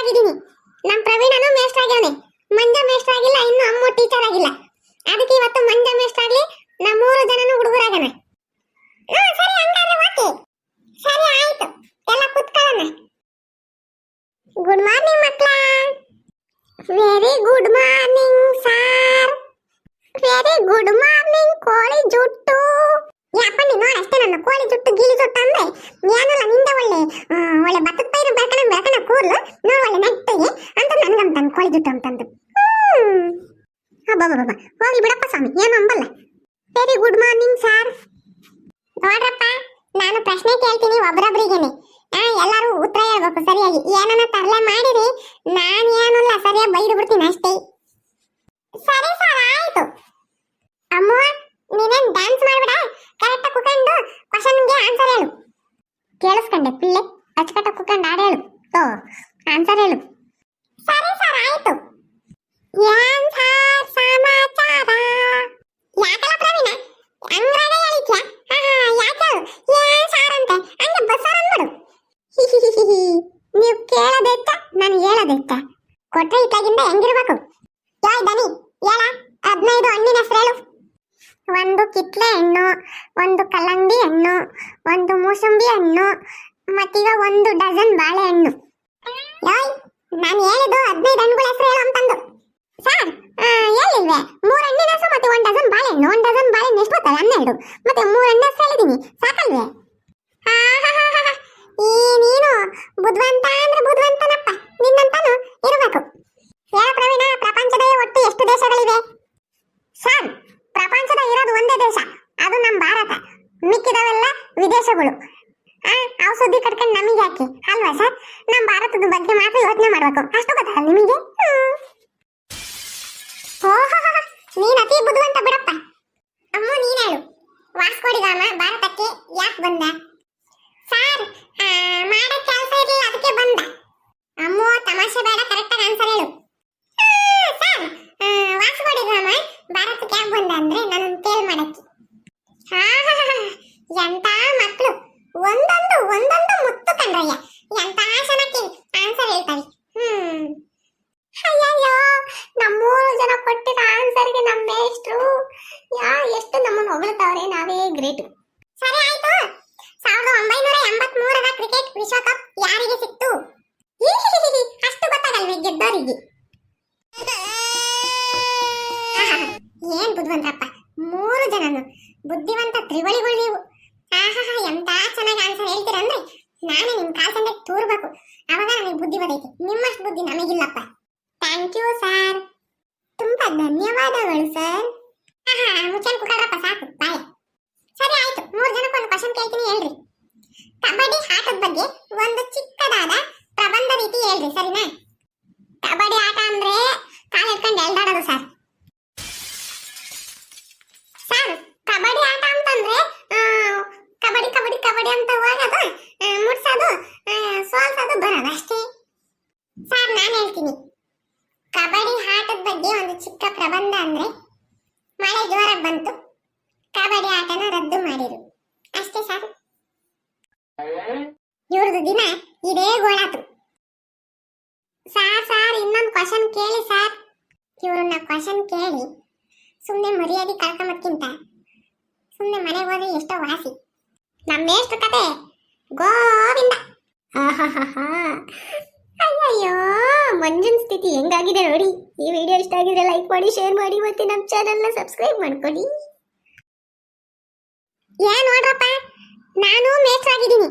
ಆಗಿದ್ದೀನಿ ನಮ್ಮ ಪ್ರವೀಣನು ಮೇಷ್ಟ್ರ ಆಗ್ಯಾವನೆ ಮಂಜ ಮೇಷ್ಟ್ರ ಆಗಿಲ್ಲ, ಇನ್ನು ಅಮ್ಮ ಟೀಚರ್ ಆಗಿಲ್ಲ. ಅದಕ್ಕೆ ಇವತ್ತು ಮಂಜ ಮೇಷ್ಟ್ರ ಆಗ್ಲಿ ನಮ್ಮ ಮೂರು ಜನನು ಹುಡುಗರಾಗಣ ಸರಿ ಹಂಗಾದ್ರೆ, ಓಕೆ. ಸರಿ, ಆಯ್ತು. ಎಲ್ಲ ಕುತ್ಕೊಳ್ಳೋಣ. ಗುಡ್ ಮಾರ್ನಿಂಗ್ ಮಕ್ಕಳ. Very good morning sir very good morning ಕೋಳಿ ಜುಟ್ಟು ಜುಟ್ಟು ಅಂತಂದು ಹ್ಮ್. ಅಬ್ಬಬ್ಬಬ್ಬ ಹೋಗ್ಲಿ ಬಿಡಪ್ಪ ಸ್ವಾಮಿ, ಏನು ಅಂಬಲ್ಲ. ವೆರಿ ಗುಡ್ ಮಾರ್ನಿಂಗ್ ಸರ್ ನೋಡ್ರಪ್ಪ, ನಾನು ಪ್ರಶ್ನೆ ಕೇಳ್ತೀನಿ ಒಬ್ರೊಬ್ರಿಗೇನೆ. ಆ, ಎಲ್ಲರೂ ಉತ್ತರ ಹೇಳ್ಬೇಕು, ಸರಿಯಾಗಿ. ಏನನ್ನ ತರಲೆ ಮಾಡಿರಿ, ನಾನು ಏನಲ್ಲ ಸರಿಯಾಗಿ ಬೈದು ಬಿಡ್ತೀನಿ ಅಷ್ಟೇ. ಸರಿ ಸರ್ ಆಯ್ತು. ಅಮ್ಮ, ನೀನೇನ್ ಡ್ಯಾನ್ಸ್ ಮಾಡ್ಬೇಡ? ಕರೆಕ್ಟ್ ಕುಕೊಂಡು ಕ್ವಶನ್ಗೆ ಆನ್ಸರ್ ಹೇಳು. ಕೇಳಿಸ್ಕೊಂಡೆ, ಪಿಳ್ಳೆ. ಅಚ್ಚಕಟ್ಟ ಕುಕೊಂಡು ಹಾಡು ಹೇಳು. ತೋ ಆನ್ಸರ್ ಹೇಳು. ಸರಿ, ಸರ್, ಆಯ್ತು. ಏನ್ ಸಾರ್ ಸಮಾಚಾರ? ಯಾಕಲ್ಲ ಪ್ರವೀಣ? ಅಂಗ್ರಾಗ ಹೇಳಿದ್ಯಾ? ಯಾಕೆ ಏನ್ ಸಾರ್ ಅಂತೆ? ಹಂಗೆ ಬಸ್ಸಾರ್ ಅಂದ್ಬಿಡು. ನೀವು ಕೇಳೋದೆತ್ತ ನಾನು ಹೇಳೋದೆತ್ತ ಕೊಟ್ರೆ ಇತ್ತಾಗಿಂದ ಹೆಂಗಿರ್ಬೇಕು? ಯಾಯ್ ದನಿ ಹೇಳ. ಹದಿನೈದು ಹಣ್ಣಿನ ಹೆಸರು ಹೇಳು. ಒಂದು ಕಿತ್ಲೆ ಹಣ್ಣು, ಒಂದು ಕಲ್ಲಂಗಡಿ ಹಣ್ಣು, ಒಂದು ಮೂಸಂಬಿ ಹಣ್ಣು, ಮತ್ತೀಗ ಒಂದು ಡಜನ್ ಬಾಳೆಹಣ್ಣು ಯಾಯ್ ನಾನು ಹೇಳಿದ್ದು ಹದಿನೈದು ಹಣ್ಣುಗಳ ಹೆಸರು ಹೇಳೋ ಅಂತಂದು ಸರ್ ಎಲ್ಲಿಲ್ವೆ ಮೂರು ಹಣ್ಣಿನ ಹೆಸರು ಮತ್ತೆ ಒಂದು ಡಜನ್ ಬಾಳೆಹಣ್ಣು, ಒಂದು ಡಜನ್ ಬಾಳೆಹಣ್ಣು ಎಷ್ಟು ಬರ್ತದೆ ಹನ್ನೆರಡು. ಮತ್ತೆ ಮೂರು ಹಣ್ಣು ಹೆಸರು ಹೇಳಿದ್ದೀನಿ ಸಾಕಲ್ವೇ. ಈ ನೀನು ಬುದ್ಧಿವಂತ ಅಂದ್ರೆ ಬುದ್ಧವಂತನಪ್ಪ. ನಿನ್ನಂತಾನು ಇರಬೇಕು. ಹೇಳ ಪ್ರವೀಣ ಪ್ರಪಂಚದ ಒಟ್ಟು ಎಷ್ಟು ದೇಶಗಳಿವೆ? ಸರ್, ಪ್ರಪಂಚದ ಇರೋದು ಒಂದೇ ದೇಶ. ಅದು ನಮ್ಮ ಭಾರತ. ಮಿಕ್ಕಿದವೆಲ್ಲ ವಿದೇಶಗಳು. ಸುದ್ದಿ ಕಟ್ಕೊಂಡು ನಮಗೆ ಯಾಕೆ? ಅಲ್ವಾ ಸರ್? ನಮ್ಮ ಭಾರತದ ಬಗ್ಗೆ ಮಾತ್ರ ಯೋಚನೆ ಮಾಡಬೇಕು. ಅಷ್ಟು ಗೊತ್ತಲ್ಲ ನಿಮಗೆ? ನೀನ್ ಅತಿ ಬುದ್ಧಿವಂತ ಬಿಡಪ್ಪ. ಅಮ್ಮ, ನೀನ್ ಹೇಳು. ವಾಸ್ಕೋಡಿಗಾಮ ಭಾರತಕ್ಕೆ ಯಾಕೆ ಬಂದ? ಸರ್ ಮಾಡೋ ಕೆಲಸ ಇರಲಿಲ್ಲ ಅದಕ್ಕೆ ಬಂದ. ಅಮ್ಮ, ತಮಾಷೆ ಬೇಡ ಕರೆಕ್ಟಾಗಿ ಆನ್ಸರ್ ಹೇಳು. ಸರ್ ವಾಸ್ಕೋಡಿಗಾಮ ಭಾರತಕ್ಕೆ ಯಾಕೆ ಬಂದ ಅಂದ್ರೆ ನನ್ನ ತೇಲ್ ಮಾಡಕ್ಕೆ. ಹಾ. ಎಂತ ಮಕ್ಕಳು ಒಂದೊಂದು ಒಂದೊಂದು ಮುತ್ತು ಕಂಡ್ರಯ್ಯ. ಎಂತ ಆಸನಕ್ಕೆ ಆನ್ಸರ್ ಹೇಳ್ತಾರೆ. ಹ್ಮ್. ಅಯ್ಯಯ್ಯೋ, ನಮ್ಮೂರು ಜನ ಕೊಟ್ಟಿರೋ ಆನ್ಸರ್ಗೆ ನಮ್ಮ ಮೇಷ್ಟ್ರು ಯಾ, ಎಷ್ಟು ನಮ್ಮನ್ನು ಹೊಗಳ್ತಾವ್ರೆ, ನಾವೇ ಗ್ರೇಟ್ ಸರಿ ಆಯ್ತು. ಸಾವಿರದ ಒಂಬೈನೂರ ಎಂಬತ್ಮೂರರ ಕ್ರಿಕೆಟ್ ವಿಶ್ವಕಪ್ ಯಾರಿಗೆ ಸಿಕ್ತು? ಅಷ್ಟು ಗೊತ್ತಾಗಲ್ವೇ ಗೆದ್ದವರಿಗೆ ಏನ್ ಬುದ್ಧಿವಂತರಪ್ಪ. ಮೂರು ಜನನು. ಬುದ್ಧಿವಂತ ತ್ರಿವಳಿಗಳು ನೀವು ಆಹಾಹಾ ಎಂತ ಚೆನ್ನಾಗಿ ಆನ್ಸರ್ ಹೇಳ್ತೀರಂದ್ರೆ ನಾನೇ ನಿಮ್ ಕಾಲ್ ಸಂದೆ ತೂರ್ಬೇಕು. ಅವಾಗ ನನಗೆ ಬುದ್ಧಿ ಬರೈತಿ. ನಿಮ್ಮಷ್ಟು ಬುದ್ಧಿ ನಮಗಿಲ್ಲಪ್ಪ. ಥ್ಯಾಂಕ್ ಯು ಸರ್ ತುಂಬಾ ಧನ್ಯವಾದಗಳು ಸರ್ ಆಹಾ, ಮುಚ್ಚನ್ ಕುಕ್ಕಡ್ರಪ್ಪ ಸಾಕು. ಬಾಯ್ ಸರಿ, ಆಯ್ತು. ಮೂರು ಜನಕ್ಕೆ ಒಂದು ಕ್ವಶನ್ ಕೇಳ್ತೀನಿ, ಹೇಳ್ರಿ. ಕಬಡ್ಡಿ ಆಟದ ಬಗ್ಗೆ ಒಂದು ಚಿಕ್ಕದಾದ ಪ್ರಬಂಧ ರೀತಿ ಹೇಳ್ರಿ, ಸರಿನಾ? ಕಬಡ್ಡಿ ಆಟ ಅಂದ್ರೆ ಕಾಲ್ ಎತ್ಕೊಂಡು ಎಳ್ದಾಡೋದು ಸರ್ ಸರ್ ಕಬಡ್ಡಿ ಆಟ ಅಂತಂದ್ರೆ ಆ, ಕಬಡ್ಡಿ ಕಬಡ್ಡಿ ಕಬಡ್ಡಿ ಅಂತ ಹೋಗೋದು ಆ, ಸೋಲ್ಸೋದು ಬರೋದು ಅಷ್ಟೇ. ಸರ್, ನಾನು ಹೇಳ್ತೀನಿ. ಕಬಡ್ಡಿ ಆಟದ ಬಗ್ಗೆ ಒಂದು ಚಿಕ್ಕ ಪ್ರಬಂಧ ಅಂದ್ರೆ ಮಳೆ ಜೋರ ಬಂತು. ಕಬಡ್ಡಿ ಆಟನ ರದ್ದು ಮಾಡಿರು. ಅಷ್ಟೇ ಸರ್. ಇವ್ರದ್ದು ದಿನ ಇದೇ ಗೋಳಾತು. ಸಾರ್ ಸಾರ್, ಇನ್ನೊಂದು ಕ್ವಶನ್ ಕೇಳಿ ಸರ್. ಇವ್ರನ್ನ ಕ್ವಶನ್ ಕೇಳಿ ಸುಮ್ಮನೆ ಮರ್ಯಾದೆ ಕಳ್ಕೊಂಬದ್ಕಿಂತ ಸುಮ್ಮನೆ ಮನೆಗೆ ಹೋದ್ರೆ ಎಷ್ಟೋ ವಾಸಿ. ನಮ್ಮ ಎಷ್ಟು ಕತೆ ಗೋವಿಂದ. ಅಯ್ಯಯ್ಯೋ, ಮಂಜನ್ ಸ್ಥಿತಿ ಹೆಂಗಾಗಿದೆ ನೋಡಿ. ಈ ವಿಡಿಯೋ ಇಷ್ಟ ಆಗಿದ್ರೆ ಲೈಕ್ ಮಾಡಿ ಶೇರ್ ಮಾಡಿ ಮತ್ತೆ ನಮ್ಮ ಚಾನೆಲ್ನ ಸಬ್ಸ್ಕ್ರೈಬ್ ಮಾಡ್ಕೊಳ್ಳಿ. ಏನ್ ನೋಡ್ರಪ್ಪ? ನಾನು ಮೇಷ್ಟ್ರಾಗಿದ್ದೀನಿ